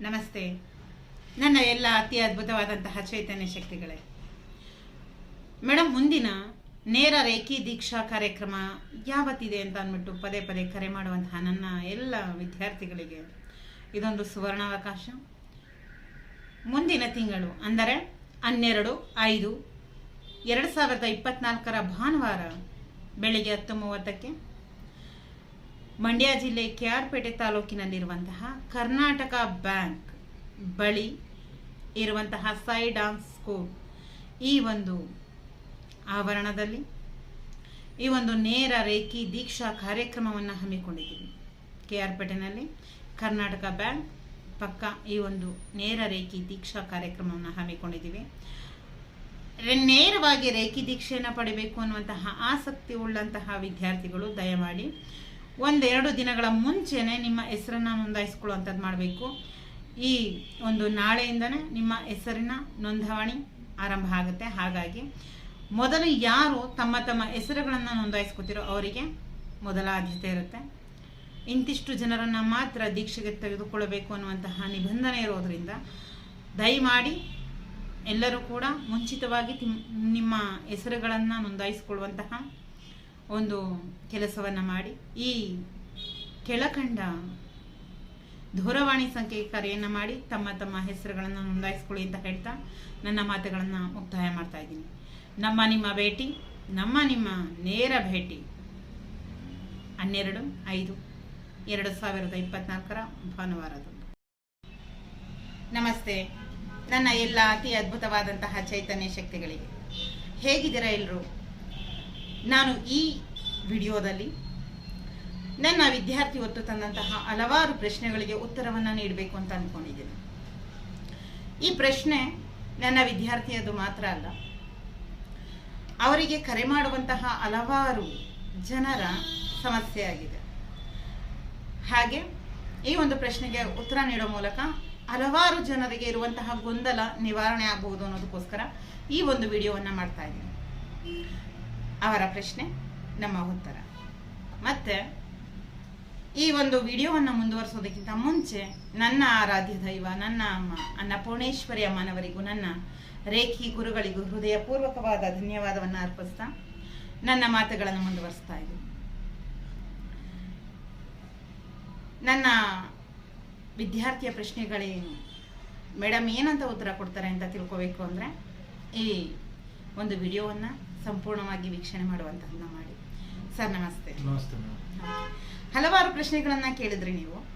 ನಮಸ್ತೆ. ನನ್ನ ಎಲ್ಲ ಅತಿ ಅದ್ಭುತವಾದಂತಹ ಚೈತನ್ಯ ಶಕ್ತಿಗಳೇ. ಮೇಡಮ್ ಮುಂದಿನ ನೇರ ರೇಖಿ ದೀಕ್ಷಾ ಕಾರ್ಯಕ್ರಮ ಯಾವತ್ತಿದೆ ಅಂತ ಅಂದ್ಬಿಟ್ಟು ಪದೇ ಪದೇ ಕರೆ ಮಾಡುವಂತಹ ನನ್ನ ಎಲ್ಲ ವಿದ್ಯಾರ್ಥಿಗಳಿಗೆ ಇದೊಂದು ಸುವರ್ಣಾವಕಾಶ. ಮುಂದಿನ ತಿಂಗಳು ಅಂದರೆ ಹನ್ನೆರಡು, ಐದು, ಎರಡು ಸಾವಿರದ ಇಪ್ಪತ್ನಾಲ್ಕರ ಭಾನುವಾರ ಬೆಳಿಗ್ಗೆ ಹತ್ತು ಮೂವತ್ತಕ್ಕೆ. ಮಂಡ್ಯ ಜಿಲ್ಲೆ ಕೆ ಆರ್ ಪೇಟೆ ತಾಲೂಕಿನಲ್ಲಿರುವಂತಹ ಕರ್ನಾಟಕ ಬ್ಯಾಂಕ್ ಬಳಿ ಇರುವಂತಹ ಸೈ ಡಾನ್ಸ್ ಸ್ಕೂಲ್ ಈ ಒಂದು ಆವರಣದಲ್ಲಿ ಈ ಒಂದು ನೇರ ರೇಖಿ ದೀಕ್ಷಾ ಕಾರ್ಯಕ್ರಮವನ್ನು ಹಮ್ಮಿಕೊಂಡಿದ್ದೀವಿ. ಕೆ ಆರ್ ಪೇಟೆನಲ್ಲಿ ಕರ್ನಾಟಕ ಬ್ಯಾಂಕ್ ಪಕ್ಕ ಈ ಒಂದು ನೇರ ರೇಖಿ ದೀಕ್ಷಾ ಕಾರ್ಯಕ್ರಮವನ್ನು ಹಮ್ಮಿಕೊಂಡಿದ್ದೀವಿ. ನೇರವಾಗಿ ರೇಖಿ ದೀಕ್ಷೆಯನ್ನು ಪಡಿಬೇಕು ಅನ್ನುವಂತಹ ಆಸಕ್ತಿ ಉಳ್ಳಂತಹ ವಿದ್ಯಾರ್ಥಿಗಳು ದಯಮಾಡಿ ಒಂದೆರಡು ದಿನಗಳ ಮುಂಚೆನೆ ನಿಮ್ಮ ಹೆಸರನ್ನು ನೋಂದಾಯಿಸ್ಕೊಳ್ಳುವಂಥದ್ದು ಮಾಡಬೇಕು. ಈ ಒಂದು ನಾಳೆಯಿಂದನೇ ನಿಮ್ಮ ಹೆಸರಿನ ನೋಂದಾವಣಿ ಆರಂಭ ಆಗುತ್ತೆ. ಹಾಗಾಗಿ ಮೊದಲು ಯಾರು ತಮ್ಮ ತಮ್ಮ ಹೆಸರುಗಳನ್ನು ನೋಂದಾಯಿಸ್ಕೊತಿರೋ ಅವರಿಗೆ ಮೊದಲ ಆದ್ಯತೆ ಇರುತ್ತೆ. ಇಂತಿಷ್ಟು ಜನರನ್ನು ಮಾತ್ರ ದೀಕ್ಷೆಗೆ ತೆಗೆದುಕೊಳ್ಳಬೇಕು ಅನ್ನುವಂತಹ ನಿಬಂಧನೆ ಇರೋದರಿಂದ ದಯಮಾಡಿ ಎಲ್ಲರೂ ಕೂಡ ಮುಂಚಿತವಾಗಿ ನಿಮ್ಮ ಹೆಸರುಗಳನ್ನು ನೋಂದಾಯಿಸಿಕೊಳ್ಳುವಂತಹ ಒಂದು ಕೆಲಸವನ್ನು ಮಾಡಿ. ಈ ಕೆಳಕಂಡ ದೂರವಾಣಿ ಸಂಖ್ಯೆಗೆ ಕರೆಯನ್ನು ಮಾಡಿ ತಮ್ಮ ತಮ್ಮ ಹೆಸರುಗಳನ್ನು ನೋಂದಾಯಿಸ್ಕೊಳ್ಳಿ ಅಂತ ಹೇಳ್ತಾ ನನ್ನ ಮಾತುಗಳನ್ನು ಮುಕ್ತಾಯ ಮಾಡ್ತಾ ಇದ್ದೀನಿ. ನಮ್ಮ ನಿಮ್ಮ ಭೇಟಿ, ನಮ್ಮ ನಿಮ್ಮ ನೇರ ಭೇಟಿ. ಹನ್ನೆರಡು, ಐದು, ಎರಡು ಸಾವಿರದ ಇಪ್ಪತ್ನಾಲ್ಕರ ಭಾನುವಾರದಂದು. ನಮಸ್ತೆ. ನನ್ನ ಎಲ್ಲ ಅತಿ ಅದ್ಭುತವಾದಂತಹ ಚೈತನ್ಯ ಶಕ್ತಿಗಳಿಗೆ. ಹೇಗಿದ್ದೀರಾ ಎಲ್ಲರೂ ನಾನು ಈ ವಿಡಿಯೋದಲ್ಲಿ ನನ್ನ ವಿದ್ಯಾರ್ಥಿ ಹೊತ್ತು ತಂದಂತಹ ಹಲವಾರು ಪ್ರಶ್ನೆಗಳಿಗೆ ಉತ್ತರವನ್ನು ನೀಡಬೇಕು ಅಂತ ಅಂದ್ಕೊಂಡಿದ್ದೀನಿ ಈ ಪ್ರಶ್ನೆ ನನ್ನ ವಿದ್ಯಾರ್ಥಿಯದು ಮಾತ್ರ ಅಲ್ಲ. ಅವರಿಗೆ ಕರೆ ಮಾಡುವಂತಹ ಹಲವಾರು ಜನರ ಸಮಸ್ಯೆಯಾಗಿದೆ ಹಾಗೆ ಈ ಒಂದು ಪ್ರಶ್ನೆಗೆ ಉತ್ತರ ನೀಡೋ ಮೂಲಕ ಹಲವಾರು ಜನರಿಗೆ ಇರುವಂತಹ ಗೊಂದಲ ನಿವಾರಣೆ ಆಗಬಹುದು ಅನ್ನೋದಕ್ಕೋಸ್ಕರ ಈ ಒಂದು ವಿಡಿಯೋವನ್ನು ಮಾಡ್ತಾ ಇದ್ದೀನಿ. ಅವರ ಪ್ರಶ್ನೆ, ನಮ್ಮ ಉತ್ತರ. ಮತ್ತೆ, ಈ ಒಂದು ವಿಡಿಯೋವನ್ನು ಮುಂದುವರಿಸೋದಕ್ಕಿಂತ ಮುಂಚೆ, ನನ್ನ ಆರಾಧ್ಯ ದೈವ, ನನ್ನ ಅಮ್ಮ, ಅನ್ನಪೂರ್ಣೇಶ್ವರಿ ಅಮ್ಮನವರಿಗೂ, ನನ್ನ ರೇಖಿ ಗುರುಗಳಿಗೂ ಹೃದಯಪೂರ್ವಕವಾದ ಧನ್ಯವಾದವನ್ನು ಅರ್ಪಿಸ್ತಾ, ನನ್ನ ಮಾತುಗಳನ್ನು ಮುಂದುವರಿಸ್ತಾ ಇದ್ದೀನಿ. ನನ್ನ ವಿದ್ಯಾರ್ಥಿಯ ಪ್ರಶ್ನೆಗಳೇನು ಮೇಡಮ್ ಏನಂತ ಉತ್ತರ ಕೊಡ್ತಾರೆ ಅಂತ ತಿಳ್ಕೋಬೇಕು ಅಂದರೆ, ಈ ಒಂದು ವಿಡಿಯೋವನ್ನು ಸಂಪೂರ್ಣವಾಗಿ ವೀಕ್ಷಣೆ ಮಾಡುವಂತಹದನ್ನ ಮಾಡಿ. ಸರ್ ನಮಸ್ತೆ. ನಮಸ್ತೆ ಹಲವಾರು ಪ್ರಶ್ನೆಗಳನ್ನ ಕೇಳಿದ್ರಿ ನೀವು.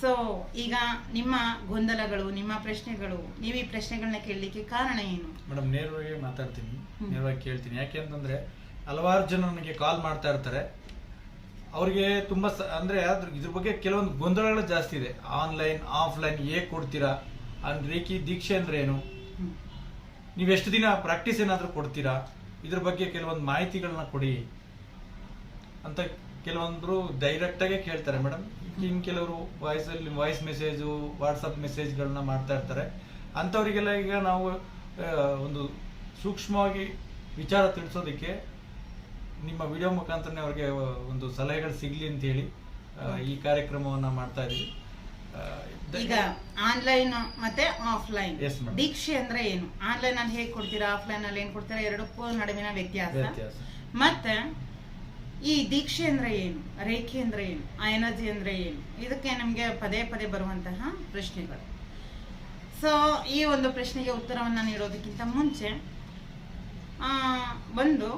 ಸೊ ಈಗ ನಿಮ್ಮ ಗೊಂದಲಗಳು ನಿಮ್ಮ ಪ್ರಶ್ನೆಗಳು ನೀವು ಈ ಪ್ರಶ್ನೆಗಳನ್ನ ಕೇಳಲಿಕ್ಕೆ ಕಾರಣ ಏನು? ಮೇಡಮ್ ನೇರವಾಗಿ ಮಾತಾಡ್ತೀನಿ. ನೇರವಾಗಿ ಕೇಳ್ತೀನಿ. ಯಾಕೆ ಅಂತಂದ್ರೆ ಹಲವಾರು ಜನ ನನಗೆ ಕಾಲ್ ಮಾಡ್ತಾ ಇರ್ತಾರೆ. ಅವ್ರಿಗೆ ತುಂಬಾ ಸ- ಅಂದ್ರೆ ಅದ್ರ ಇದ್ರ ಬಗ್ಗೆ ಕೆಲವೊಂದು ಗೊಂದಲಗಳು ಜಾಸ್ತಿ ಇದೆ. ಆನ್ಲೈನ್ ಆಫ್ಲೈನ್ ಹೇಗೆ ಕೊಡ್ತೀರಾ? ಅಂದ್ರೆ ರೇಖಿ ದೀಕ್ಷೆ ಅಂದ್ರೆ ಏನು? ಹ್ಮ್. ನೀವು ಎಷ್ಟು ದಿನ ಪ್ರಾಕ್ಟೀಸ್ ಏನಾದರೂ ಕೊಡ್ತೀರಾ? ಇದ್ರ ಬಗ್ಗೆ ಕೆಲವೊಂದು ಮಾಹಿತಿಗಳನ್ನ ಕೊಡಿ ಅಂತ ಕೆಲವೊಂದ್ರು ಡೈರೆಕ್ಟ್ ಆಗಿ ಕೇಳ್ತಾರೆ ಮೇಡಮ್. ಇನ್ ಕೆಲವರು ವಾಯ್ಸ್ ಅಲ್ಲಿ ವಾಯ್ಸ್ ಮೆಸೇಜು ವಾಟ್ಸಪ್ ಮೆಸೇಜ್ಗಳನ್ನ ಮಾಡ್ತಾ ಇರ್ತಾರೆ. ಅಂಥವರಿಗೆಲ್ಲ ಈಗ ನಾವು ಒಂದು ಸೂಕ್ಷ್ಮವಾಗಿ ವಿಚಾರ ತಿಳಿಸೋದಕ್ಕೆ ನಿಮ್ಮ ವಿಡಿಯೋ ಮುಖಾಂತರನೇ ಅವ್ರಿಗೆ ಒಂದು ಸಲಹೆಗಳು ಸಿಗ್ಲಿ ಅಂತ ಹೇಳಿ ಈ ಕಾರ್ಯಕ್ರಮವನ್ನ ಮಾಡ್ತಾ ದ- ಈಗ ಆನ್ಲೈನ್ ಮತ್ತೆ ಆಫ್ಲೈನ್. Yes, madam. ದೀಕ್ಷೆ ಅಂದ್ರೆ ಏನು? ಆನ್ಲೈನ್ ಅಲ್ಲಿ ಹೇಗೆ ಕೊಡ್ತೀರಾ ಆಫ್ಲೈನ್ ಅಲ್ಲಿ ಏನ್ ಕೊಡ್ತೀರಾ ಎರಡಕ್ಕೂ ನಡುವಿನ ವ್ಯತ್ಯಾಸ. ವ್ಯತ್ಯಾಸ. ಮತ್ತೆ ಈ ದೀಕ್ಷೆ ಅಂದ್ರೆ ಏನು? ರೇಖೆ ಅಂದ್ರೆ ಏನು? ಆ ಎನರ್ಜಿ ಅಂದ್ರೆ ಏನು? ಇದಕ್ಕೆ ನಮಗೆ ಪದೇ ಪದೇ ಬರುವಂತಹ ಪ್ರಶ್ನೆಗಳು. ಸೊ ಈ ಒಂದು ಪ್ರಶ್ನೆಗೆ ಉತ್ತರವನ್ನ ನೀಡೋದಕ್ಕಿಂತ ಮುಂಚೆ ಆ, ಒಂದು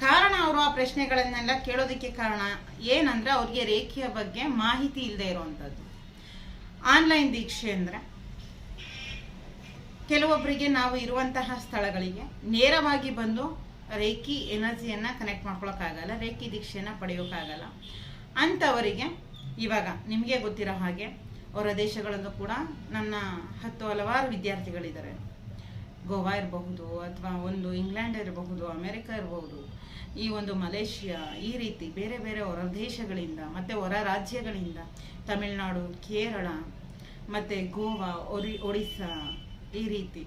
ಕಾರಣ ಅವರು ಆ ಪ್ರಶ್ನೆಗಳನ್ನೆಲ್ಲ ಕೇಳೋದಕ್ಕೆ ಕಾರಣ ಏನಂದ್ರೆ ಅವ್ರಿಗೆ ರೇಖೆಯ ಬಗ್ಗೆ ಮಾಹಿತಿ ಇಲ್ಲದೆ ಇರುವಂಥದ್ದು ಆನ್ಲೈನ್ ದೀಕ್ಷೆ ಅಂದರೆ ಕೆಲವೊಬ್ಬರಿಗೆ ನಾವು ಇರುವಂತಹ ಸ್ಥಳಗಳಿಗೆ ನೇರವಾಗಿ ಬಂದು ರೇಖಿ ಎನರ್ಜಿಯನ್ನು ಕನೆಕ್ಟ್ ಮಾಡ್ಕೊಳಕ್ಕಾಗಲ್ಲ, ರೇಖಿ ದೀಕ್ಷೆಯನ್ನು ಪಡೆಯೋಕ್ಕಾಗಲ್ಲ. ಅಂಥವರಿಗೆ ಇವಾಗ ನಿಮಗೆ ಗೊತ್ತಿರೋ ಹಾಗೆ ಹೊರ ದೇಶಗಳಲ್ಲೂ ಕೂಡ ನನ್ನ ಹತ್ತು ಹಲವಾರು ವಿದ್ಯಾರ್ಥಿಗಳಿದ್ದಾರೆ. ಗೋವಾ ಇರಬಹುದು ಅಥವಾ ಒಂದು ಇಂಗ್ಲೆಂಡ್ ಇರಬಹುದು, ಅಮೆರಿಕ ಇರಬಹುದು, ಈ ಒಂದು ಮಲೇಷಿಯಾ, ಈ ರೀತಿ ಬೇರೆ ಬೇರೆ ಹೊರ ದೇಶಗಳಿಂದ ಮತ್ತು ಹೊರ ರಾಜ್ಯಗಳಿಂದ ತಮಿಳುನಾಡು, ಕೇರಳ, ಮತ್ತು ಗೋವಾ, ಒರಿ, ಒಡಿಸ್ಸಾ ಈ ರೀತಿ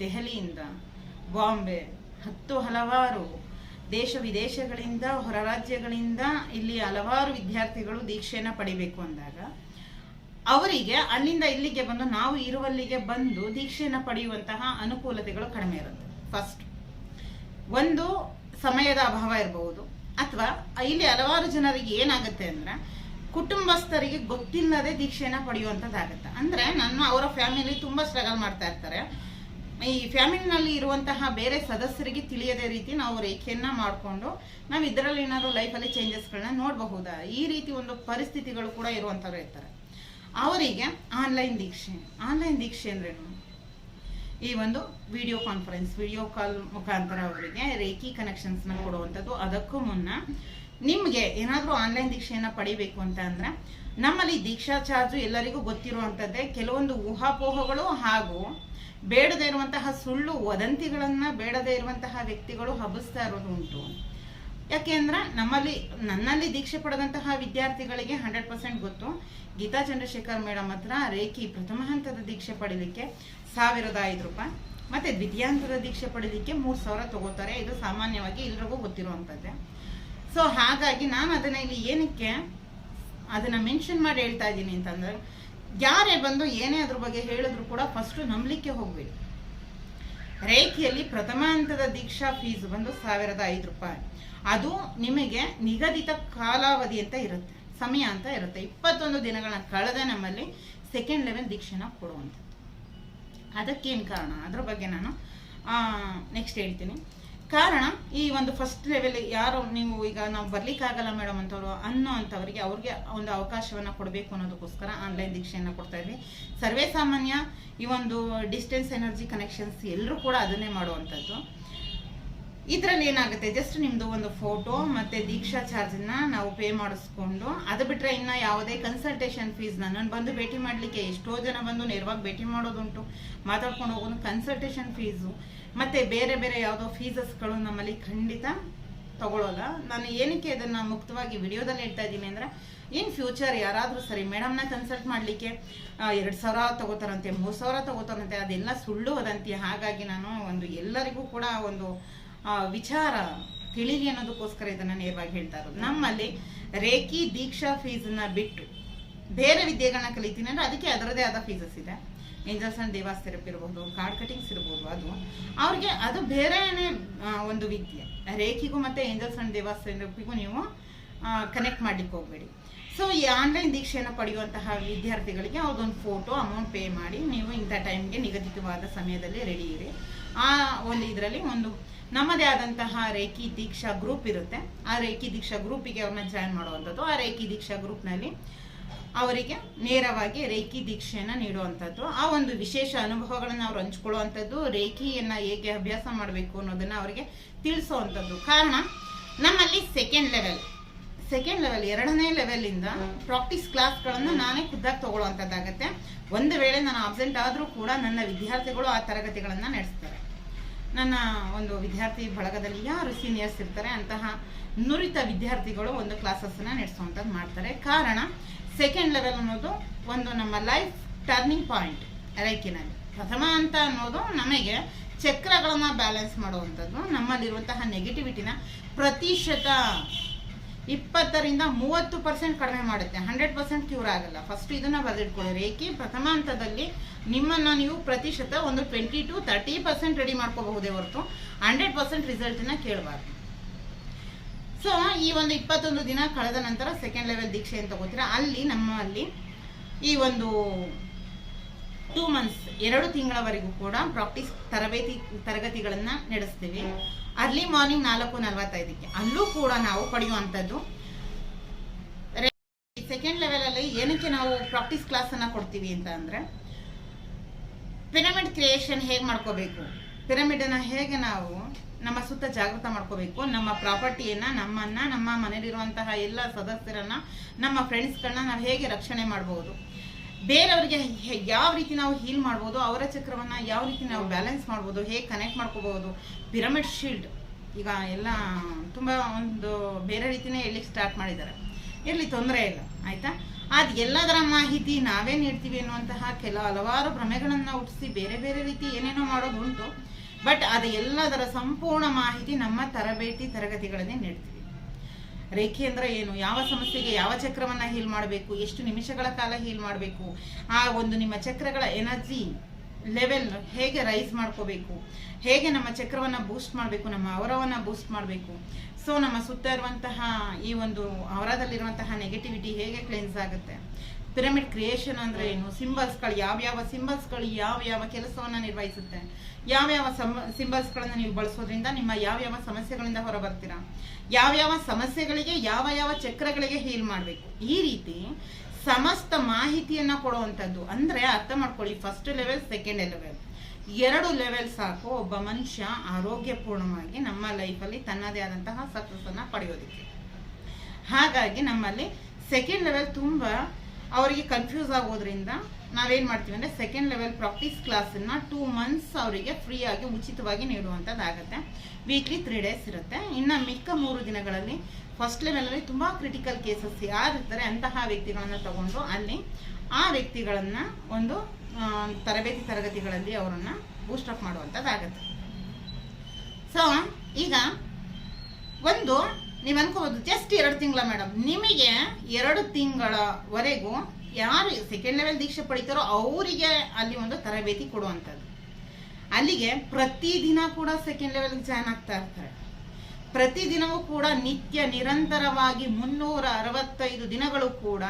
ದೆಹಲಿಯಿಂದ ಬಾಂಬೆ, ಹತ್ತು ಹಲವಾರು ದೇಶ ವಿದೇಶಗಳಿಂದ, ಹೊರ ರಾಜ್ಯಗಳಿಂದ ಇಲ್ಲಿ ಹಲವಾರು ವಿದ್ಯಾರ್ಥಿಗಳು ದೀಕ್ಷೆಯನ್ನು ಪಡಿಬೇಕು ಅಂದಾಗ ಅವರಿಗೆ ಅಲ್ಲಿಂದ ಇಲ್ಲಿಗೆ ಬಂದು ನಾವು ಇರುವಲ್ಲಿಗೆ ಬಂದು ದೀಕ್ಷೆಯನ್ನು ಪಡೆಯುವಂತಹ ಅನುಕೂಲತೆಗಳು ಕಡಿಮೆ ಇರುತ್ತೆ. ಫಸ್ಟ್ ಒಂದು ಸಮಯದ ಅಭಾವ ಇರಬಹುದು. ಅಥವಾ ಇಲ್ಲಿ ಹಲವಾರು ಜನರಿಗೆ ಏನಾಗುತ್ತೆ ಅಂದ್ರೆ ಕುಟುಂಬಸ್ಥರಿಗೆ ಗೊತ್ತಿಲ್ಲದೆ ದೀಕ್ಷೆನ ಪಡೆಯುವಂಥದ್ದಾಗುತ್ತೆ. ಅಂದ್ರೆ ನನ್ನ, ಅವರ ಫ್ಯಾಮಿಲಿ ತುಂಬಾ ಸ್ಟ್ರಗಲ್ ಮಾಡ್ತಾ ಇರ್ತಾರೆ. ಈ ಫ್ಯಾಮಿಲಿನಲ್ಲಿ ಇರುವಂತಹ ಬೇರೆ ಸದಸ್ಯರಿಗೆ ತಿಳಿಯದೇ ರೀತಿ ನಾವು ರೇಖೆಯನ್ನ ಮಾಡಿಕೊಂಡು ನಾವು ಇದರಲ್ಲಿ ಏನಾದ್ರು ಲೈಫಲ್ಲಿ ಚೇಂಜಸ್ಗಳನ್ನ ನೋಡಬಹುದಾ? ಈ ರೀತಿ ಒಂದು ಪರಿಸ್ಥಿತಿಗಳು ಕೂಡ ಇರುವಂಥವ್ರು ಇರ್ತಾರೆ. ಅವರಿಗೆ ಆನ್ಲೈನ್ ದೀಕ್ಷೆ ಆನ್ಲೈನ್ ದೀಕ್ಷೆ ಅಂದ್ರೇನು ಈ ಒಂದು ವಿಡಿಯೋ ಕಾನ್ಫರೆನ್ಸ್, ವಿಡಿಯೋ ಕಾಲ್ ಮುಖಾಂತರ ಅವರಿಗೆ ರೇಖಿ ಕನೆಕ್ಷನ್ಸ್ನ ಕೊಡುವಂಥದ್ದು. ಅದಕ್ಕೂ ಮುನ್ನ ನಿಮಗೆ ಏನಾದರೂ ಆನ್ಲೈನ್ ದೀಕ್ಷೆಯನ್ನು ಪಡಿಬೇಕು ಅಂತ ಅಂದರೆ ನಮ್ಮಲ್ಲಿ ದೀಕ್ಷಾ ಚಾರ್ಜು ಎಲ್ಲರಿಗೂ ಗೊತ್ತಿರುವಂಥದ್ದೇ. ಕೆಲವೊಂದು ಊಹಾಪೋಹಗಳು ಹಾಗೂ ಬೇಡದೇ ಇರುವಂತಹ ಸುಳ್ಳು ವದಂತಿಗಳನ್ನು ಬೇಡದೇ ಇರುವಂತಹ ವ್ಯಕ್ತಿಗಳು ಹಬ್ಬಿಸ್ತಾ ಇರೋದು ಉಂಟು. ಯಾಕೆಂದ್ರೆ ನಮ್ಮಲ್ಲಿ, ನನ್ನಲ್ಲಿ ದೀಕ್ಷೆ ಪಡೆದಂತಹ ವಿದ್ಯಾರ್ಥಿಗಳಿಗೆ ಹಂಡ್ರೆಡ್ ಪರ್ಸೆಂಟ್ ಗೊತ್ತು. ಗೀತಾ ಚಂದ್ರಶೇಖರ್ ಮೇಡಮ್ ಹತ್ರ ರೇಖಿ ಪ್ರಥಮ ಹಂತದ ದೀಕ್ಷೆ ಪಡೀಲಿಕ್ಕೆ ಸಾವಿರದ ಐದು ರೂಪಾಯಿ. ಮತ್ತೆ ದ್ವಿತೀಯ ಹಂತದ ದೀಕ್ಷೆ ಪಡೀಲಿಕ್ಕೆ ಮೂರು ಸಾವಿರ ತಗೋತಾರೆ. ಇದು ಸಾಮಾನ್ಯವಾಗಿ ಎಲ್ರಿಗೂ ಗೊತ್ತಿರುವಂಥದ್ದೇ ಸೊ ಹಾಗಾಗಿ ನಾನು ಅದನ್ನ ಇಲ್ಲಿ ಏನಕ್ಕೆ ಅದನ್ನ ಮೆನ್ಷನ್ ಮಾಡಿ ಹೇಳ್ತಾ ಇದ್ದೀನಿ ಅಂತಂದ್ರೆ, ಯಾರೇ ಬಂದು ಏನೇ ಅದ್ರ ಬಗ್ಗೆ ಹೇಳಿದ್ರು ಕೂಡ ಫಸ್ಟ್ ನಂಬಲಿಕ್ಕೆ ಹೋಗ್ಬೇಡಿ. ರೇಖೆಯಲ್ಲಿ ಪ್ರಥಮ ಹಂತದ ದೀಕ್ಷಾ ಫೀಸ್ ಬಂದು ಸಾವಿರದ ಐದು ರೂಪಾಯಿ. ಅದು ನಿಮಗೆ ನಿಗದಿತ ಕಾಲಾವಧಿ ಅಂತ ಇರುತ್ತೆ, ಸಮಯ ಅಂತ ಇರುತ್ತೆ. ಇಪ್ಪತ್ತೊಂದು ದಿನಗಳನ್ನ ಕಳೆದ ನಮ್ಮಲ್ಲಿ ಸೆಕೆಂಡ್ ಲೆವೆಲ್ ದೀಕ್ಷೆನ ಕೊಡುವಂಥದ್ದು. ಅದಕ್ಕೇನು ಕಾರಣ? ಅದ್ರ ಬಗ್ಗೆ ನಾನು ನೆಕ್ಸ್ಟ್ ಹೇಳ್ತೀನಿ. ಕಾರಣ ಈ ಒಂದು ಫಸ್ಟ್ ಲೆವೆಲ್ ಯಾರು ನೀವು ಈಗ ನಾವು ಬರ್ಲಿಕ್ಕಾಗಲ್ಲ ಮೇಡಮ್ ಅಂತವ್ರು ಅನ್ನೋ ಅಂಥವ್ರಿಗೆ ಅವ್ರಿಗೆ ಒಂದು ಅವಕಾಶವನ್ನ ಕೊಡಬೇಕು ಅನ್ನೋದಕ್ಕೋಸ್ಕರ ಆನ್ಲೈನ್ ದೀಕ್ಷೆಯನ್ನು ಕೊಡ್ತಾ ಇದ್ವಿ. ಸರ್ವೇ ಸಾಮಾನ್ಯ ಈ ಒಂದು ಡಿಸ್ಟೆನ್ಸ್ ಎನರ್ಜಿ ಕನೆಕ್ಷನ್ಸ್ ಎಲ್ಲರೂ ಕೂಡ ಅದನ್ನೇ ಮಾಡುವಂಥದ್ದು. ಇದರಲ್ಲಿ ಏನಾಗುತ್ತೆ ಜಸ್ಟ್ ನಿಮ್ಮದು ಒಂದು ಫೋಟೋ ಮತ್ತೆ ದೀಕ್ಷಾ ಚಾರ್ಜನ್ನ ನಾವು ಪೇ ಮಾಡಿಸ್ಕೊಂಡು, ಅದು ಬಿಟ್ರೆ ಇನ್ನ ಯಾವುದೇ ಕನ್ಸಲ್ಟೇಷನ್ ಫೀಸ್ ನಾನು ಬಂದು ಭೇಟಿ ಮಾಡಲಿಕ್ಕೆ ಎಷ್ಟೋ ಜನ ಬಂದು ನೇರವಾಗಿ ಭೇಟಿ ಮಾಡೋದುಂಟು. ಮಾತಾಡ್ಕೊಂಡು ಹೋಗೋದು ಕನ್ಸಲ್ಟೇಷನ್ ಫೀಸು ಮತ್ತೆ ಬೇರೆ ಬೇರೆ ಯಾವುದೋ ಫೀಸಸ್ಗಳು ನಮ್ಮಲ್ಲಿ ಖಂಡಿತ ತಗೊಳ್ಳೋಲ್ಲ ನಾನು ಏನಕ್ಕೆ ಇದನ್ನ ಮುಕ್ತವಾಗಿ ವಿಡಿಯೋದಲ್ಲಿ ಹೇಳ್ತಾ ಇದ್ದೀನಿ ಅಂದ್ರೆ, ಇನ್ ಫ್ಯೂಚರ್ ಯಾರಾದರೂ ಸರಿ ಮೇಡಮ್ನ ಕನ್ಸಲ್ಟ್ ಮಾಡಲಿಕ್ಕೆ ಎರಡು ಸಾವಿರ ತಗೋತಾರಂತೆ, ಮೂರು ಸಾವಿರ ತಗೋತಾರಂತೆ, ಅದೆಲ್ಲ ಸುಳ್ಳು ಅದಂತೆ ಹಾಗಾಗಿ ನಾನು ಒಂದು ಎಲ್ಲರಿಗೂ ಕೂಡ ಒಂದು ವಿಚಾರ ತಿಳಿಲಿ ಅನ್ನೋದಕ್ಕೋಸ್ಕರ ಇದನ್ನ ನೇರವಾಗಿ ಹೇಳ್ತಾ ಇರೋದು. ನಮ್ಮಲ್ಲಿ ರೇಖಿ ದೀಕ್ಷಾ ಫೀಸ್ನ ಬಿಟ್ಟು ಬೇರೆ ವಿದ್ಯೆಗಳನ್ನ ಕಲಿತೀನಿ ಅಂದ್ರೆ ಅದಕ್ಕೆ ಅದರದೇ ಆದ ಫೀಸಸ್ ಇದೆ. ಅಂಡ್ ದೇವಾಸ್ ಥೆರಪಿ ಇರ್ಬೋದು ಕಾರ್ಡ್ ಕಟಿಂಗ್ಸ್ ಇರ್ಬೋದು, ಅದು. ಅವ್ರಿಗೆ ಅದು ಬೇರೆನೇ ಒಂದು ವಿದ್ಯೆ. ರೇಖಿಗೂ ಮತ್ತೆ ಅಂಡ್ ದೇವಾಸ್ ಥೆರಪಿಗೂ ನೀವು ಕನೆಕ್ಟ್ ಮಾಡ್ಲಿಕ್ಕೆ ಹೋಗ್ಬೇಡಿ. ಸೊ ಈ ಆನ್ಲೈನ್ ದೀಕ್ಷೆಯನ್ನು ಪಡೆಯುವಂತಹ ವಿದ್ಯಾರ್ಥಿಗಳಿಗೆ ಅವ್ರದ್ದೊಂದು ಫೋಟೋ ಅಮೌಂಟ್ ಪೇ ಮಾಡಿ ನೀವು ಇಂಥ ಟೈಮ್ಗೆ ನಿಗದಿತವಾದ ಸಮಯದಲ್ಲಿ ರೆಡಿ ಇರಿ. ಆ, ಒಂದು ಇದರಲ್ಲಿ ಒಂದು ನಮ್ಮದೇ ಆದಂತಹ ರೇಖಿ ದೀಕ್ಷಾ ಗ್ರೂಪ್ ಇರುತ್ತೆ. ಆ ರೇಖಿ ದೀಕ್ಷಾ ಗ್ರೂಪಿಗೆ ಅವ್ರನ್ನ ಜಾಯಿನ್ ಮಾಡುವಂಥದ್ದು. ಆ ರೇಖಿ ದೀಕ್ಷಾ ಗ್ರೂಪ್ನಲ್ಲಿ ಅವರಿಗೆ ನೇರವಾಗಿ ರೇಖಿ ದೀಕ್ಷೆಯನ್ನ ನೀಡುವಂಥದ್ದು. ಆ ಒಂದು ವಿಶೇಷ ಅನುಭವಗಳನ್ನು ಅವ್ರು ಹಂಚ್ಕೊಳ್ಳುವಂಥದ್ದು, ರೇಖಿಯನ್ನ ಹೇಗೆ ಅಭ್ಯಾಸ ಮಾಡಬೇಕು ಅನ್ನೋದನ್ನ ಅವರಿಗೆ ತಿಳಿಸುವಂಥದ್ದು. ಕಾರಣ, ನಮ್ಮಲ್ಲಿ ಸೆಕೆಂಡ್ ಲೆವೆಲ್ ಸೆಕೆಂಡ್ ಲೆವೆಲ್ ಎರಡನೇ ಲೆವೆಲಿಂದ ಪ್ರಾಕ್ಟೀಸ್ ಕ್ಲಾಸ್ಗಳನ್ನು ನಾನೇ ಖುದ್ದಾಗಿ ತಗೊಳ್ಳುವಂಥದ್ದಾಗತ್ತೆ. ಒಂದು ವೇಳೆ ನಾನು ಆಬ್ಸೆಂಟ್ ಆದರೂ ಕೂಡ ನನ್ನ ವಿದ್ಯಾರ್ಥಿಗಳು ಆ ತರಗತಿಗಳನ್ನು ನಡೆಸ್ತಾರೆ. ನನ್ನ ಒಂದು ವಿದ್ಯಾರ್ಥಿ ಬಳಗದಲ್ಲಿ ಯಾರು ಸೀನಿಯರ್ಸ್ ಇರ್ತಾರೆ ಅಂತಹ ನುರಿತ ವಿದ್ಯಾರ್ಥಿಗಳು ಒಂದು ಕ್ಲಾಸಸ್ನ ನಡೆಸುವಂಥದ್ದು ಮಾಡ್ತಾರೆ. ಕಾರಣ ಸೆಕೆಂಡ್ ಲೆವೆಲ್ ಅನ್ನೋದು ಒಂದು ನಮ್ಮ ಲೈಫ್ ಟರ್ನಿಂಗ್ ಪಾಯಿಂಟ್ ರೈಕಿನಲ್ಲಿ ಪ್ರಥಮ ಅಂತ ಅನ್ನೋದು ನಮಗೆ ಚಕ್ರಗಳನ್ನು ಬ್ಯಾಲೆನ್ಸ್ ಮಾಡುವಂಥದ್ದು ನಮ್ಮಲ್ಲಿರುವಂತಹ ನೆಗೆಟಿವಿಟಿನ ಪ್ರತಿಶತ ಇಪ್ಪತ್ತರಿಂದ ಮೂವತ್ತು ಪರ್ಸೆಂಟ್ ಕಡಿಮೆ ಮಾಡುತ್ತೆ. ಹಂಡ್ರೆಡ್ ಪರ್ಸೆಂಟ್ ಕ್ಯೂರ್ ಆಗಲ್ಲ. ಫಸ್ಟ್ ಇದನ್ನ ಬರೆದಿಟ್ಕೊಳ್ಳಿ. ರೇಖಿ, ಪ್ರಥಮ ಹಂತದಲ್ಲಿ ನಿಮ್ಮನ್ನ ನೀವು ಪ್ರತಿಶತ ಒಂದು twenty to thirty percent ready ಮಾಡ್ಕೋಬಹುದೇ ಹೊರತು ಹಂಡ್ರೆಡ್ ಪರ್ಸೆಂಟ್ ರಿಸಲ್ಟ್ನ ಕೇಳಬಾರ್ದು. ಸೊ ಈ ಒಂದು ಇಪ್ಪತ್ತೊಂದು ದಿನ ಕಳೆದ ನಂತರ ಸೆಕೆಂಡ್ ಲೆವೆಲ್ ದೀಕ್ಷೆ ಅಂತ ತಗೋತೀರಾ ಅಲ್ಲಿ, ನಮ್ಮಲ್ಲಿ ಈ ಒಂದು ಟೂ ಮಂತ್ಸ್ ಎರಡು ತಿಂಗಳವರೆಗೂ ಕೂಡ ಪ್ರಾಕ್ಟೀಸ್ ತರಬೇತಿ, ತರಗತಿಗಳನ್ನು ನಡೆಸ್ತೀವಿ. ಅರ್ಲಿ ಮಾರ್ನಿಂಗ್ ನಾಲ್ಕು ನಲವತ್ತೈದಕ್ಕೆ. ಅಲ್ಲೂ ಕೂಡ ನಾವು ಪಡೆಯುವಂಥದ್ದು. ಸೆಕೆಂಡ್ ಲೆವೆಲಲ್ಲಿ ಏನಕ್ಕೆ ನಾವು ಪ್ರಾಕ್ಟೀಸ್ ಕ್ಲಾಸ್ ಅನ್ನ ಕೊಡ್ತೀವಿ ಅಂತ ಅಂದರೆ ಪಿರಮಿಡ್ ಕ್ರಿಯೇಷನ್ ಹೇಗೆ ಮಾಡ್ಕೋಬೇಕು? ಪಿರಮಿಡನ್ನು ಹೇಗೆ ನಾವು ನಮ್ಮ ಸುತ್ತ ಜಾಗೃತ ಮಾಡ್ಕೋಬೇಕು? ನಮ್ಮ ಪ್ರಾಪರ್ಟಿಯನ್ನ ನಮ್ಮನ್ನ, ನಮ್ಮ ಮನೇಲಿರುವಂತಹ ಎಲ್ಲ ಸದಸ್ಯರನ್ನ, ನಮ್ಮ ಫ್ರೆಂಡ್ಸ್ಗಳನ್ನ ನಾವು ಹೇಗೆ ರಕ್ಷಣೆ ಮಾಡಬಹುದು ಬೇರೆಯವರಿಗೆ ಯಾವ ರೀತಿ ನಾವು ಹೀಲ್ ಮಾಡ್ಬೋದು, ಅವರ ಚಕ್ರವನ್ನು ಯಾವ ರೀತಿ ನಾವು ಬ್ಯಾಲೆನ್ಸ್ ಮಾಡ್ಬೋದು, ಹೇಗೆ ಕನೆಕ್ಟ್ ಮಾಡ್ಕೋಬಹುದು ಪಿರಮಿಡ್ ಶೀಲ್ಡ್ ಈಗ ಎಲ್ಲ ತುಂಬ ಒಂದು ಬೇರೆ ರೀತಿನೇ ಹೇಳಲಿಕ್ಕೆ ಸ್ಟಾರ್ಟ್ ಮಾಡಿದ್ದಾರೆ. ಇರಲಿ ತೊಂದರೆ ಇಲ್ಲ, ಆಯಿತಾ? ಅದು ಎಲ್ಲದರ ಮಾಹಿತಿ ನಾವೇ ನೀಡ್ತೀವಿ ಅನ್ನುವಂತಹ ಕೆಲ ಹಲವಾರು ಭ್ರಮೆಗಳನ್ನು ಹುಟ್ಟಿಸಿ ಬೇರೆ ಬೇರೆ ರೀತಿ ಏನೇನೋ ಮಾಡೋದು ಉಂಟು ಬಟ್ ಅದು ಎಲ್ಲದರ ಸಂಪೂರ್ಣ ಮಾಹಿತಿ ನಮ್ಮ ತರಬೇತಿ ತರಗತಿಗಳನ್ನೇ ನೀಡ್ತೀವಿ. ರೇಖೆ ಅಂದ್ರೆ ಏನು? ಯಾವ ಸಮಸ್ಯೆಗೆ ಯಾವ ಚಕ್ರವನ್ನ ಹೀಲ್ ಮಾಡಬೇಕು? ಎಷ್ಟು ನಿಮಿಷಗಳ ಕಾಲ ಹೀಲ್ ಮಾಡಬೇಕು? ಆ ಒಂದು ನಿಮ್ಮ ಚಕ್ರಗಳ ಎನರ್ಜಿ ಲೆವೆಲ್ ಹೇಗೆ ರೈಸ್ ಮಾಡ್ಕೋಬೇಕು? ಹೇಗೆ ನಮ್ಮ ಚಕ್ರವನ್ನ ಬೂಸ್ಟ್ ಮಾಡಬೇಕು? ನಮ್ಮ ಅವರವನ್ನ ಬೂಸ್ಟ್ ಮಾಡಬೇಕು? ಸೊ ನಮ್ಮ ಸುತ್ತ ಇರುವಂತಹ ಈ ಒಂದು ಅವರದಲ್ಲಿರುವಂತಹ ನೆಗೆಟಿವಿಟಿ ಹೇಗೆ ಕ್ಲೆನ್ಸ್ ಆಗುತ್ತೆ? ಪಿರಮಿಡ್ ಕ್ರಿಯೇಷನ್ ಅಂದ್ರೆ ಏನು? ಸಿಂಬಲ್ಸ್ಗಳು ಯಾವ್ಯಾವ ಸಿಂಬಲ್ಸ್ಗಳು ಯಾವ ಯಾವ ಕೆಲಸವನ್ನ ನಿರ್ವಹಿಸುತ್ತೆ? ಯಾವ್ಯಾವ ಸಿಂಬಲ್ಸ್ಗಳನ್ನ ನೀವು ಬಳಸೋದ್ರಿಂದ ನಿಮ್ಮ ಯಾವ್ಯಾವ ಸಮಸ್ಯೆಗಳಿಂದ ಹೊರ ಬರ್ತೀರಾ ಯಾವ್ಯಾವ ಸಮಸ್ಯೆಗಳಿಗೆ ಯಾವ ಯಾವ ಚಕ್ರಗಳಿಗೆ ಹೀಲ್ ಮಾಡಬೇಕು? ಈ ರೀತಿ ಸಮಸ್ತ ಮಾಹಿತಿಯನ್ನ ಕೊಡುವಂಥದ್ದು ಅಂದ್ರೆ ಅರ್ಥ ಮಾಡ್ಕೊಳ್ಳಿ ಫಸ್ಟ್ ಲೆವೆಲ್ ಸೆಕೆಂಡ್ ಲೆವೆಲ್ ಎರಡು ಲೆವೆಲ್ ಸಾಕು ಒಬ್ಬ ಮನುಷ್ಯ ಆರೋಗ್ಯಪೂರ್ಣವಾಗಿ ನಮ್ಮ ಲೈಫಲ್ಲಿ ತನ್ನದೇ ಆದಂತಹ ಸಕ್ಸಸ್ ಅನ್ನ ಪಡೆಯೋದಕ್ಕೆ. ಹಾಗಾಗಿ ನಮ್ಮಲ್ಲಿ ಸೆಕೆಂಡ್ ಲೆವೆಲ್ ತುಂಬಾ ಅವರಿಗೆ ಕನ್ಫ್ಯೂಸ್ ಆಗೋದ್ರಿಂದ ನಾವೇನು ಮಾಡ್ತೀವಿ ಅಂದರೆ ಸೆಕೆಂಡ್ ಲೆವೆಲ್ ಪ್ರಾಕ್ಟೀಸ್ ಕ್ಲಾಸನ್ನ ಟೂ ಮಂತ್ಸ್ ಅವರಿಗೆ ಫ್ರೀ ಆಗಿ ಉಚಿತವಾಗಿ ನೀಡುವಂಥದ್ದಾಗತ್ತೆ ವೀಕ್ಲಿ ತ್ರೀ ಡೇಸ್ ಇರುತ್ತೆ. ಇನ್ನು ಮಿಕ್ಕ ಮೂರು ದಿನಗಳಲ್ಲಿ ಫಸ್ಟ್ ಲೆವೆಲಲ್ಲಿ ತುಂಬ ಕ್ರಿಟಿಕಲ್ ಕೇಸಸ್ ಯಾರಿರ್ತಾರೆ ಅಂತಹ ವ್ಯಕ್ತಿಗಳನ್ನು ತಗೊಂಡು ಅಲ್ಲಿ ಆ ವ್ಯಕ್ತಿಗಳನ್ನು ಒಂದು ತರಬೇತಿ ತರಗತಿಗಳಲ್ಲಿ ಅವರನ್ನು ಬೂಸ್ಟ್ ಅಪ್ ಮಾಡುವಂಥದ್ದಾಗತ್ತೆ. ಸೊ ಈಗ ಒಂದು ನೀವು ಅನ್ಕೋಬಹುದು ಜಸ್ಟ್ ಎರಡು ತಿಂಗಳ ಮೇಡಮ್ ನಿಮಗೆ ಎರಡು ತಿಂಗಳವರೆಗೂ ಯಾರು ಸೆಕೆಂಡ್ ಲೆವೆಲ್ ದೀಕ್ಷೆ ಪಡಿತಾರೋ ಅವರಿಗೆ ಅಲ್ಲಿ ಒಂದು ತರಬೇತಿ ಕೊಡುವಂಥದ್ದು. ಅಲ್ಲಿಗೆ ಪ್ರತಿದಿನ ಕೂಡ ಸೆಕೆಂಡ್ ಲೆವೆಲ್ ಜಾಯ್ನ್ ಆಗ್ತಾ ಇರ್ತಾರೆ. ಪ್ರತಿದಿನವೂ ಕೂಡ ನಿತ್ಯ ನಿರಂತರವಾಗಿ ಮುನ್ನೂರ ಅರವತ್ತೈದು ದಿನಗಳು ಕೂಡ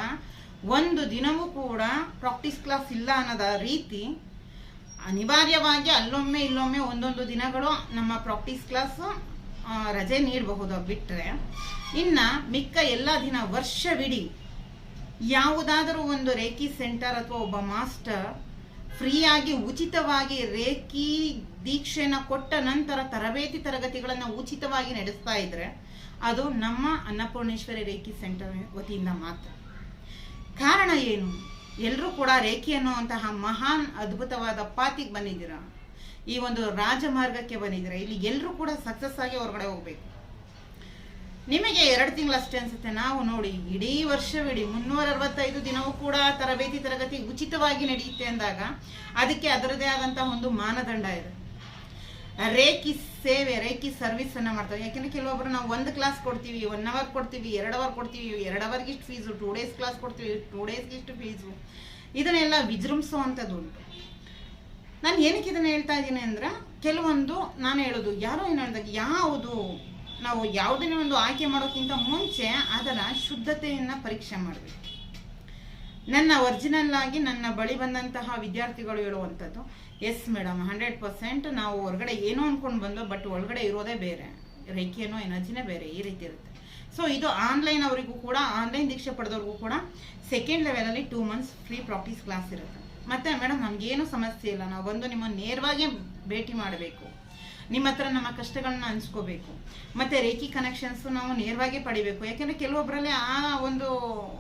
ಒಂದು ದಿನವೂ ಕೂಡ ಪ್ರಾಕ್ಟೀಸ್ ಕ್ಲಾಸ್ ಇಲ್ಲ ಅನ್ನೋದ ರೀತಿ ಅನಿವಾರ್ಯವಾಗಿ ಅಲ್ಲೊಮ್ಮೆ ಇಲ್ಲೊಮ್ಮೆ ಒಂದೊಂದು ದಿನಗಳು ನಮ್ಮ ಪ್ರಾಕ್ಟೀಸ್ ಕ್ಲಾಸ್ ರಜೆ ನೀಡಬಹುದು ಬಿಟ್ಟರೆ ಇನ್ನ ಮಿಕ್ಕ ಎಲ್ಲ ದಿನ ವರ್ಷವಿಡೀ ಯಾವುದಾದರೂ ಒಂದು ರೇಖಿ ಸೆಂಟರ್ ಅಥವಾ ಒಬ್ಬ ಮಾಸ್ಟರ್ ಫ್ರೀಯಾಗಿ ಉಚಿತವಾಗಿ ರೇಖಿ ದೀಕ್ಷೆನ ಕೊಟ್ಟ ನಂತರ ತರಬೇತಿ ತರಗತಿಗಳನ್ನು ಉಚಿತವಾಗಿ ನಡೆಸ್ತಾ ಇದ್ರೆ ಅದು ನಮ್ಮ ಅನ್ನಪೂರ್ಣೇಶ್ವರಿ ರೇಖಿ ಸೆಂಟರ್ ವತಿಯಿಂದ ಮಾತ್ರ. ಕಾರಣ ಏನು? ಎಲ್ಲರೂ ಕೂಡ ರೇಖಿ ಅನ್ನುವಂತಹ ಮಹಾನ್ ಅದ್ಭುತವಾದ ಪಾತಿಗೆ ಬಂದಿದ್ದೀರಾ? ಈ ಒಂದು ರಾಜಮಾರ್ಗಕ್ಕೆ ಬಂದಿದ್ರೆ ಇಲ್ಲಿ ಎಲ್ಲರೂ ಕೂಡ ಸಕ್ಸಸ್ ಆಗಿ ಹೊರಗಡೆ ಹೋಗ್ಬೇಕು. ನಿಮಗೆ ಎರಡು ತಿಂಗಳು ಅಷ್ಟೇ ಅನ್ಸುತ್ತೆ. ನಾವು ನೋಡಿ, ಇಡೀ ವರ್ಷವಿಡೀ ಮುನ್ನೂರ ಅರವತ್ತೈದು ದಿನವೂ ಕೂಡ ತರಬೇತಿ ತರಗತಿ ಉಚಿತವಾಗಿ ನಡೆಯುತ್ತೆ ಅಂದಾಗ ಅದಕ್ಕೆ ಅದರದೇ ಆದಂತಹ ಒಂದು ಮಾನದಂಡ ಇದೆ. ರೇಖಿ ಸೇವೆ, ರೇಖಿ ಸರ್ವಿಸ್ ಅನ್ನ ಮಾಡ್ತಾರೆ. ಯಾಕೆಂದ್ರೆ ಕೆಲವೊಬ್ಬರು ನಾವು ಒಂದು ಕ್ಲಾಸ್ ಕೊಡ್ತೀವಿ ಒನ್ ಅವರ್ ಕೊಡ್ತೀವಿ, ಎರಡು ಅವರ್ ಕೊಡ್ತೀವಿ, ಎರಡು ಅವರ್ಗೆ ಇಷ್ಟು ಫೀಸು ಟೂ ಡೇಸ್ ಕ್ಲಾಸ್ ಕೊಡ್ತೀವಿ ಟೂ ಡೇಸ್ಗೆ ಇಷ್ಟು ಫೀಸು ಇದನ್ನೆಲ್ಲ ವಿಜೃಂಭಿಸುವಂಥದ್ದು ಉಂಟು. ನಾನು ಏನಕ್ಕೆ ಇದನ್ನು ಹೇಳ್ತಾ ಇದ್ದೀನಿ ಅಂದ್ರೆ ಕೆಲವೊಂದು ನಾನು ಹೇಳೋದು, ಯಾರೋ ಏನು ಹೇಳಿದಾಗ ಯಾವುದು, ನಾವು ಯಾವುದನ್ನೇ ಒಂದು ಆಯ್ಕೆ ಮಾಡೋಕ್ಕಿಂತ ಮುಂಚೆ ಅದರ ಶುದ್ಧತೆಯನ್ನು ಪರೀಕ್ಷೆ ಮಾಡಬೇಕು. ನನ್ನ ಒರಿಜಿನಲ್ ಆಗಿ ನನ್ನ ಬಳಿ ಬಂದಂತಹ ವಿದ್ಯಾರ್ಥಿಗಳು ಹೇಳುವಂಥದ್ದು ಎಸ್ ಮೇಡಮ್ ಹಂಡ್ರೆಡ್ ಪರ್ಸೆಂಟ್ ನಾವು ಹೊರಗಡೆ ಏನೋ ಅಂದ್ಕೊಂಡು ಬಂದೋ ಬಟ್ ಒಳಗಡೆ ಇರೋದೇ ಬೇರೆ. ರೇಖೆನೋ ಎನರ್ಜಿನೇ ಬೇರೆ, ಈ ರೀತಿ ಇರುತ್ತೆ. ಸೊ ಇದು ಆನ್ಲೈನ್ ಅವರಿಗೂ ಕೂಡ ಆನ್ಲೈನ್ ದೀಕ್ಷೆ ಪಡೆದವ್ರಿಗೂ ಕೂಡ ಸೆಕೆಂಡ್ ಲೆವೆಲಲ್ಲಿ two months free practice class ಇರುತ್ತೆ. ಮತ್ತೆ ಮೇಡಮ್ ಏನು ಸಮಸ್ಯೆ ಇಲ್ಲ. ನಾವು ಬಂದು ನಿಮ್ಮನ್ನು ನೇರವಾಗಿ ಭೇಟಿ ಮಾಡಬೇಕು. ನಿಮ್ಮ ಹತ್ರ ನಮ್ಮ ಕಷ್ಟಗಳನ್ನ ಹಂಚ್ಕೋಬೇಕು ಮತ್ತೆ ರೇಖಿ ಕನೆಕ್ಷನ್ಸ್ ನಾವು ನೇರವಾಗಿ ಪಡಿಬೇಕು. ಯಾಕೆಂದ್ರೆ ಕೆಲವೊಬ್ಬರಲ್ಲಿ ಆ ಒಂದು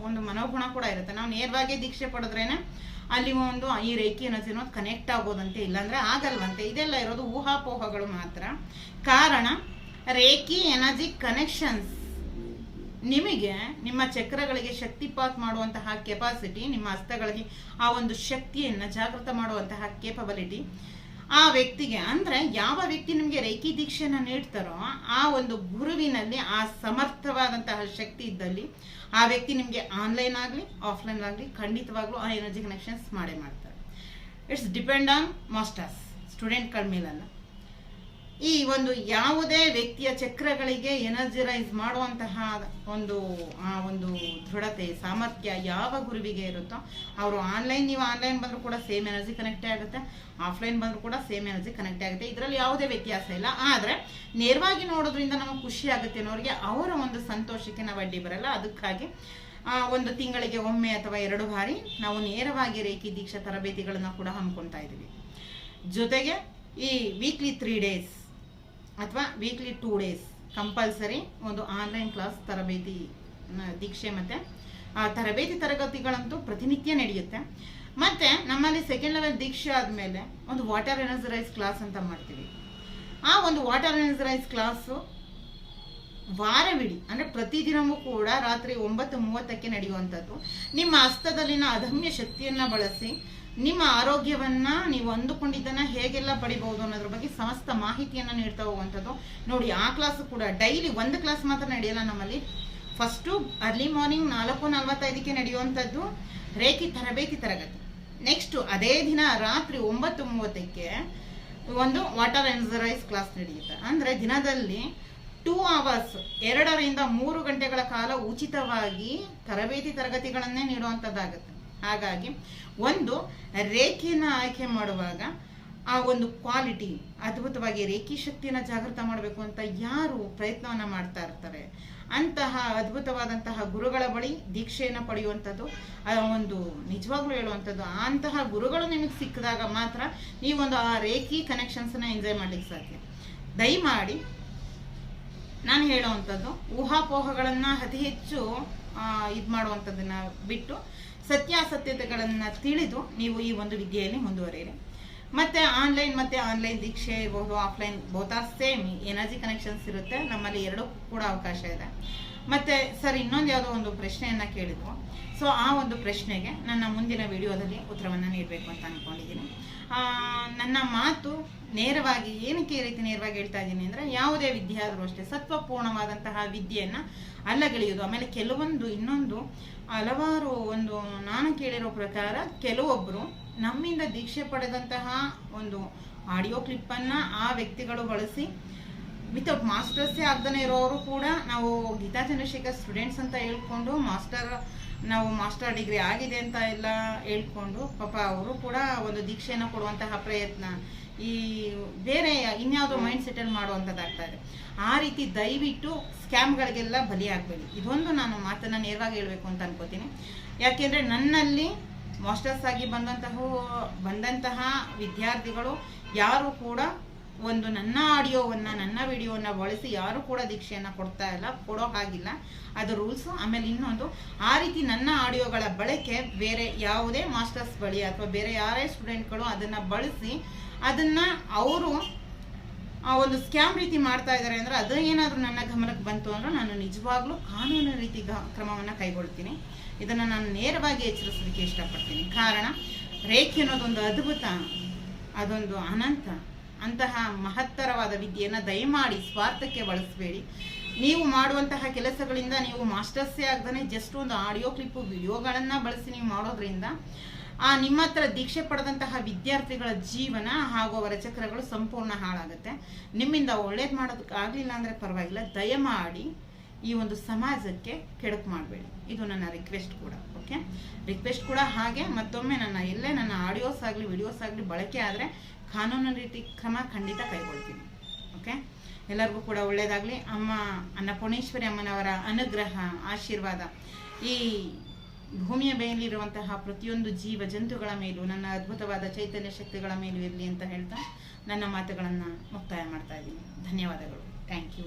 ಒಂದು ಮನೋಗುಣ ಕೂಡ ಇರುತ್ತೆ. ನಾವು ನೇರವಾಗಿ ದೀಕ್ಷೆ ಪಡೆದ್ರೇನೆ ಅಲ್ಲಿ ಒಂದು, ಈ ರೇಖಿ ಅನ್ನೋದು ಕನೆಕ್ಟ್ ಆಗೋದಂತೆ, ಇಲ್ಲಾಂದ್ರೆ ಆಗಲ್ವಂತೆ. ಇದೆಲ್ಲ ಇರೋದು ಊಹಾಪೋಹಗಳು ಮಾತ್ರ. ಕಾರಣ, ರೇಖಿ ಎನರ್ಜಿ ಕನೆಕ್ಷನ್ಸ್ ನಿಮಗೆ ನಿಮ್ಮ ಚಕ್ರಗಳಿಗೆ ಶಕ್ತಿಪಾತ್ ಮಾಡುವಂತಹ ಕೆಪಾಸಿಟಿ ನಿಮ್ಮ ಹಸ್ತಗಳಿಗೆ ಆ ಒಂದು ಶಕ್ತಿಯನ್ನ ಜಾಗೃತ ಮಾಡುವಂತಹ ಕೇಪಬಿಲಿಟಿ ಆ ವ್ಯಕ್ತಿಗೆ ಅಂದ್ರೆ ಯಾವ ವ್ಯಕ್ತಿ ನಿಮಗೆ ರೇಖಿ ದೀಕ್ಷೆನ ನೀಡ್ತಾರೋ ಆ ಒಂದು ಗುರುವಿನಲ್ಲಿ ಆ ಸಮರ್ಥವಾದಂತಹ ಶಕ್ತಿ ಇದ್ದಲ್ಲಿ ಆ ವ್ಯಕ್ತಿ ನಿಮಗೆ ಆನ್ಲೈನ್ ಆಗಲಿ ಆಫ್ಲೈನ್ ಆಗಲಿ ಖಂಡಿತವಾಗ್ಲೂ ಆ ಎನರ್ಜಿ ಕನೆಕ್ಷನ್ಸ್ ಮಾಡೇ ಮಾಡ್ತಾರೆ. ಇಟ್ಸ್ ಡಿಪೆಂಡ್ ಆನ್ ಮಾಸ್ಟರ್ಸ್ ಸ್ಟೂಡೆಂಟ್ಗಳ ಮೇಲಲ್ಲ. ಈ ಒಂದು ಯಾವುದೇ ವ್ಯಕ್ತಿಯ ಚಕ್ರಗಳಿಗೆ ಎನರ್ಜಿರೈಸ್ ಮಾಡುವಂತಹ ಒಂದು, ಆ ಒಂದು ದೃಢತೆ, ಸಾಮರ್ಥ್ಯ ಯಾವ ಗುರುವಿಗೆ ಇರುತ್ತೋ, ಅವರು ಆನ್ಲೈನ್, ನೀವು ಆನ್ಲೈನ್ ಬಂದರೂ ಕೂಡ ಸೇಮ್ ಎನರ್ಜಿ ಕನೆಕ್ಟೇ ಆಗುತ್ತೆ. ಆಫ್ಲೈನ್ ಬಂದರೂ ಕೂಡ ಸೇಮ್ ಎನರ್ಜಿ ಕನೆಕ್ಟ್ ಆಗುತ್ತೆ. ಇದರಲ್ಲಿ ಯಾವುದೇ ವ್ಯತ್ಯಾಸ ಇಲ್ಲ. ಆದರೆ, ನೇರವಾಗಿ ನೋಡೋದ್ರಿಂದ ನಮಗೆ ಖುಷಿ ಆಗುತ್ತೆ ಅನ್ನೋರಿಗೆ ಅವರ ಒಂದು ಸಂತೋಷಕ್ಕೆ ನಾವು ಅಡ್ಡಿ ಬರಲ್ಲ. ಅದಕ್ಕಾಗಿ ಒಂದು ತಿಂಗಳಿಗೆ ಒಮ್ಮೆ ಅಥವಾ ಎರಡು ಬಾರಿ ನಾವು ನೇರವಾಗಿ ರೇಖಿ ದೀಕ್ಷಾ ತರಬೇತಿಗಳನ್ನು ಕೂಡ ಹಮ್ಮಿಕೊಳ್ತಾ ಇದ್ದೀವಿ. ಜೊತೆಗೆ ಈ ವೀಕ್ಲಿ ತ್ರೀ ಡೇಸ್ ಅಥವಾ ವೀಕ್ಲಿ ಟೂ ಡೇಸ್ ಕಂಪಲ್ಸರಿ ಒಂದು ಆನ್ಲೈನ್ ಕ್ಲಾಸ್ ತರಬೇತಿ ದೀಕ್ಷೆ ಮತ್ತೆ, ಆ, ತರಬೇತಿ ತರಗತಿಗಳಂತೂ ಪ್ರತಿನಿತ್ಯ ನಡೆಯುತ್ತೆ. ಮತ್ತೆ ನಮ್ಮಲ್ಲಿ ಸೆಕೆಂಡ್ ಲೆವೆಲ್ ದೀಕ್ಷೆ ಆದಮೇಲೆ ಒಂದು ವಾಟರ್ ಎನರ್ಜರೈಸ್ ಕ್ಲಾಸ್ ಅಂತ ಮಾಡ್ತೀವಿ. ಆ ಒಂದು ವಾಟರ್ ಎನರ್ಜರೈಸ್ ಕ್ಲಾಸು ವಾರವಿಡಿ, ಅಂದ್ರೆ ಪ್ರತಿದಿನವೂ ಕೂಡ ರಾತ್ರಿ ಒಂಬತ್ತು ಮೂವತ್ತಕ್ಕೆ ನಡೆಯುವಂಥದ್ದು. ನಿಮ್ಮ ಹಸ್ತದಲ್ಲಿನ ಅದಮ್ಯ ಶಕ್ತಿಯನ್ನ ಬಳಸಿ ನಿಮ್ಮ ಆರೋಗ್ಯವನ್ನ ನೀವು ಅಂದುಕೊಂಡಿದ್ದನ್ನ ಹೇಗೆಲ್ಲ ಪಡಿಬಹುದು ಅನ್ನೋದ್ರ ಬಗ್ಗೆ ಸಮಸ್ತ ಮಾಹಿತಿಯನ್ನ ನೀಡ್ತಾ ಹೋಗುವಂಥದ್ದು. ನೋಡಿ, ಆ ಕ್ಲಾಸ್ ಕೂಡ ಡೈಲಿ ಒಂದು ಕ್ಲಾಸ್ ಮಾತ್ರ ನಡೆಯಲ್ಲ ನಮ್ಮಲ್ಲಿ. ಫಸ್ಟು ಅರ್ಲಿ ಮಾರ್ನಿಂಗ್ ನಾಲ್ಕು ನಲ್ವತ್ತೈದಕ್ಕೆ ನಡೆಯುವಂಥದ್ದು ರೇಖಿ ತರಬೇತಿ ತರಗತಿ. ನೆಕ್ಸ್ಟು ಅದೇ ದಿನ ರಾತ್ರಿ ಒಂಬತ್ತು ಮೂವತ್ತಕ್ಕೆ ಒಂದು ವಾಟರ್ ಎನ್ಸರೈಸ್ ಕ್ಲಾಸ್ ನಡೆಯುತ್ತೆ. ಅಂದರೆ ದಿನದಲ್ಲಿ ಟೂ ಅವರ್ಸ್ ಎರಡರಿಂದ ಮೂರು ಗಂಟೆಗಳ ಕಾಲ ಉಚಿತವಾಗಿ ತರಬೇತಿ ತರಗತಿಗಳನ್ನೇ ನೀಡುವಂಥದ್ದಾಗುತ್ತೆ. ಹಾಗಾಗಿ ಒಂದು ರೇಖೆಯನ್ನು ಆಯ್ಕೆ ಮಾಡುವಾಗ ಆ ಒಂದು ಕ್ವಾಲಿಟಿ ಅದ್ಭುತವಾಗಿ ರೇಖಿ ಶಕ್ತಿಯನ್ನು ಜಾಗೃತ ಮಾಡಬೇಕು ಅಂತ ಯಾರು ಪ್ರಯತ್ನವನ್ನು ಮಾಡ್ತಾ ಇರ್ತಾರೆ. ಅಂತಹ ಅದ್ಭುತವಾದಂತಹ ಗುರುಗಳ ಬಳಿ ದೀಕ್ಷೆಯನ್ನು ಪಡೆಯುವಂಥದ್ದು ಒಂದು ನಿಜವಾಗ್ಲೂ ಹೇಳುವಂಥದ್ದು, ಅಂತಹ ಗುರುಗಳು ನಿಮಗೆ ಸಿಕ್ಕಿದಾಗ ಮಾತ್ರ ನೀವೊಂದು ಆ ರೇಖಿ ಕನೆಕ್ಷನ್ಸನ್ನ ಎಂಜಾಯ್ ಮಾಡ್ಲಿಕ್ಕೆ ಸಾಧ್ಯ. ದಯಮಾಡಿ ನಾನು ಹೇಳುವಂಥದ್ದು, ಊಹಾಪೋಹಗಳನ್ನು ಅತಿ ಹೆಚ್ಚು ಇದು ಮಾಡುವಂಥದ್ದನ್ನ ಬಿಟ್ಟು ಸತ್ಯಾಸತ್ಯತೆಗಳನ್ನು ತಿಳಿದು ನೀವು ಈ ಒಂದು ವಿದ್ಯೆಯಲ್ಲಿ ಮುಂದುವರಿಯಿರಿ. ಮತ್ತೆ ಆನ್ಲೈನ್ ಮತ್ತೆ ಆನ್ಲೈನ್ ದೀಕ್ಷೆ ಇರಬಹುದು ಆಫ್ಲೈನ್ ಬೋತಾ ಸೇಮ್ ಎನರ್ಜಿ ಕನೆಕ್ಷನ್ಸ್ ಇರುತ್ತೆ. ನಮ್ಮಲ್ಲಿ ಎರಡೂ ಕೂಡ ಅವಕಾಶ ಇದೆ. ಮತ್ತೆ ಸರ್ ಇನ್ನೊಂದು ಯಾವುದೋ ಒಂದು ಪ್ರಶ್ನೆಯನ್ನ ಕೇಳಿದ್ರು ಸೊ ಆ ಒಂದು ಪ್ರಶ್ನೆಗೆ ನನ್ನ ಮುಂದಿನ ವಿಡಿಯೋದಲ್ಲಿ ಉತ್ತರವನ್ನು ನೀಡಬೇಕು ಅಂತ ಅನ್ಕೊಂಡಿದ್ದೀನಿ. ಆ, ನನ್ನ ಮಾತು ನೇರವಾಗಿ ಏನಕ್ಕೆ ಈ ರೀತಿ ನೇರವಾಗಿ ಹೇಳ್ತಾ ಇದ್ದೀನಿ ಅಂದರೆ ಯಾವುದೇ ವಿದ್ಯೆ ಆದರೂ ಅಷ್ಟೇ ಸತ್ವಪೂರ್ಣವಾದಂತಹ ವಿದ್ಯೆಯನ್ನು ಅಲ್ಲಗೆಳೆಯೋದು ಆಮೇಲೆ ಕೆಲವೊಂದು ಇನ್ನೊಂದು ಹಲವಾರು ಒಂದು ನಾನು ಕೇಳಿರೋ ಪ್ರಕಾರ ಕೆಲವೊಬ್ಬರು ನಮ್ಮಿಂದ ದೀಕ್ಷೆ ಪಡೆದಂತಹ ಒಂದು ಆಡಿಯೋ ಕ್ಲಿಪ್ಪನ್ನು ಆ ವ್ಯಕ್ತಿಗಳು ಬಳಸಿ ವಿತೌಟ್ ಮಾಸ್ಟರ್ಸೇ ಆಗ್ದೇ ಇರೋರು ಕೂಡ ನಾವು ಗೀತಾ ಚಂದ್ರಶೇಖರ್ ಸ್ಟೂಡೆಂಟ್ಸ್ ಅಂತ ಹೇಳ್ಕೊಂಡು ಮಾಸ್ಟರ್ ನಾವು ಮಾಸ್ಟರ್ ಡಿಗ್ರಿ ಆಗಿದೆ ಅಂತ ಎಲ್ಲ ಹೇಳ್ಕೊಂಡು ಪಾಪ ಅವರು ಕೂಡ ಒಂದು ದೀಕ್ಷೆಯನ್ನು ಕೊಡುವಂತಹ ಪ್ರಯತ್ನ. ಈ ಬೇರೆ ಇನ್ಯಾವುದೋ ಮೈಂಡ್ ಸೆಟಲ್ ಮಾಡುವಂಥದ್ದಾಗ್ತಾ ಇದೆ. ಆ ರೀತಿ ದಯವಿಟ್ಟು ಸ್ಕ್ಯಾಮ್ಗಳಿಗೆಲ್ಲ ಬಲಿಯಾಗಬೇಡಿ. ಇದೊಂದು ನಾನು ಮಾತನ್ನು ನೇರವಾಗಿ ಹೇಳಬೇಕು ಅಂತ ಅನ್ಕೋತೀನಿ. ಯಾಕೆಂದರೆ ನನ್ನಲ್ಲಿ ಮಾಸ್ಟರ್ಸ್ ಆಗಿ ಬಂದಂತಹ ಬಂದಂತಹ ವಿದ್ಯಾರ್ಥಿಗಳು ಯಾರು ಕೂಡ ಒಂದು ನನ್ನ ಆಡಿಯೋವನ್ನು, ನನ್ನ ವಿಡಿಯೋವನ್ನು ಬಳಸಿ ಯಾರು ಕೂಡ ದೀಕ್ಷೆಯನ್ನು ಕೊಡ್ತಾ ಇಲ್ಲ, ಕೊಡೋ ಹಾಗಿಲ್ಲ. ಅದು ರೂಲ್ಸು. ಆಮೇಲೆ ಇನ್ನೊಂದು, ಆ ರೀತಿ ನನ್ನ ಆಡಿಯೋಗಳ ಬಳಕೆ ಬೇರೆ ಯಾವುದೇ ಮಾಸ್ಟರ್ಸ್ ಬಳಿ ಅಥವಾ ಬೇರೆ ಯಾರೇ ಸ್ಟೂಡೆಂಟ್ಗಳು ಅದನ್ನು ಬಳಸಿ ಅದನ್ನು ಅವರು ಆ ಒಂದು ಸ್ಕ್ಯಾಮ್ ರೀತಿ ಮಾಡ್ತಾ ಇದ್ದಾರೆ ಅಂದರೆ ಅದು ಏನಾದರೂ ನನ್ನ ಗಮನಕ್ಕೆ ಬಂತು ಅಂದರೆ ನಾನು ನಿಜವಾಗ್ಲೂ ಕಾನೂನು ರೀತಿ ಕ್ರಮವನ್ನು ಕೈಗೊಳ್ತೀನಿ. ಇದನ್ನು ನಾನು ನೇರವಾಗಿ ಎಚ್ಚರಿಸಲಿಕ್ಕೆ ಇಷ್ಟಪಡ್ತೀನಿ. ಕಾರಣ ರೇಖೆ ಅನ್ನೋದೊಂದು ಅದ್ಭುತ, ಅದೊಂದು ಅನಂತ. ಅಂತಹ ಮಹತ್ತರವಾದ ವಿದ್ಯೆಯನ್ನು ದಯಮಾಡಿ ಸ್ವಾರ್ಥಕ್ಕೆ ಬಳಸಬೇಡಿ. ನೀವು ಮಾಡುವಂತಹ ಕೆಲಸಗಳಿಂದ ನೀವು ಮಾಸ್ಟರ್ಸೇ ಆಗದೇ ಜಸ್ಟ್ ಒಂದು ಆಡಿಯೋ ಕ್ಲಿಪ್ಪು ವಿಡಿಯೋಗಳನ್ನು ಬಳಸಿ ನೀವು ಮಾಡೋದ್ರಿಂದ, ಆ ನಿಮ್ಮ ಹತ್ರ ದೀಕ್ಷೆ ಪಡೆದಂತಹ ವಿದ್ಯಾರ್ಥಿಗಳ ಜೀವನ ಹಾಗೂ ಅವರ ಚಕ್ರಗಳು ಸಂಪೂರ್ಣ ಹಾಳಾಗುತ್ತೆ. ನಿಮ್ಮಿಂದ ಒಳ್ಳೇದು ಮಾಡೋದಕ್ಕೆ ಆಗಲಿಲ್ಲ ಅಂದರೆ ಪರವಾಗಿಲ್ಲ. ದಯಮಾಡಿ ಈ ಒಂದು ಸಮಾಜಕ್ಕೆ ಕೆಡಕು ಮಾಡಬೇಡಿ. ಇದು ನನ್ನ ರಿಕ್ವೆಸ್ಟ್ ಕೂಡ ಓಕೆ ರಿಕ್ವೆಸ್ಟ್ ಕೂಡ ಹಾಗೆ, ಮತ್ತೊಮ್ಮೆ ನನ್ನ ಎಲ್ಲೇ ನನ್ನ ಆಡಿಯೋಸ್ ಆಗಲಿ ವಿಡಿಯೋಸ್ ಆಗಲಿ ಬಳಕೆ ಆದರೆ ಕಾನೂನು ರೀತಿ ಕ್ರಮ ಖಂಡಿತ ಕೈಗೊಳ್ತೀನಿ ಓಕೆ ಎಲ್ಲರಿಗೂ ಕೂಡ ಒಳ್ಳೆಯದಾಗಲಿ ಅಮ್ಮ ಅನ್ನಪೂರ್ಣೇಶ್ವರಿ ಅಮ್ಮನವರ ಅನುಗ್ರಹ, ಆಶೀರ್ವಾದ, ಈ ಭೂಮಿಯ ಮೇಲಿರುವಂತಹ ಪ್ರತಿಯೊಂದು ಜೀವ ಜಂತುಗಳ ಮೇಲೂ, ನನ್ನ ಅದ್ಭುತವಾದ ಚೈತನ್ಯ ಶಕ್ತಿಗಳ ಮೇಲೂ ಇರಲಿ ಅಂತ ಹೇಳ್ತಾ ನನ್ನ ಮಾತುಗಳನ್ನು ಮುಕ್ತಾಯ ಮಾಡ್ತಾ ಇದ್ದೀನಿ. ಧನ್ಯವಾದಗಳು. Thank you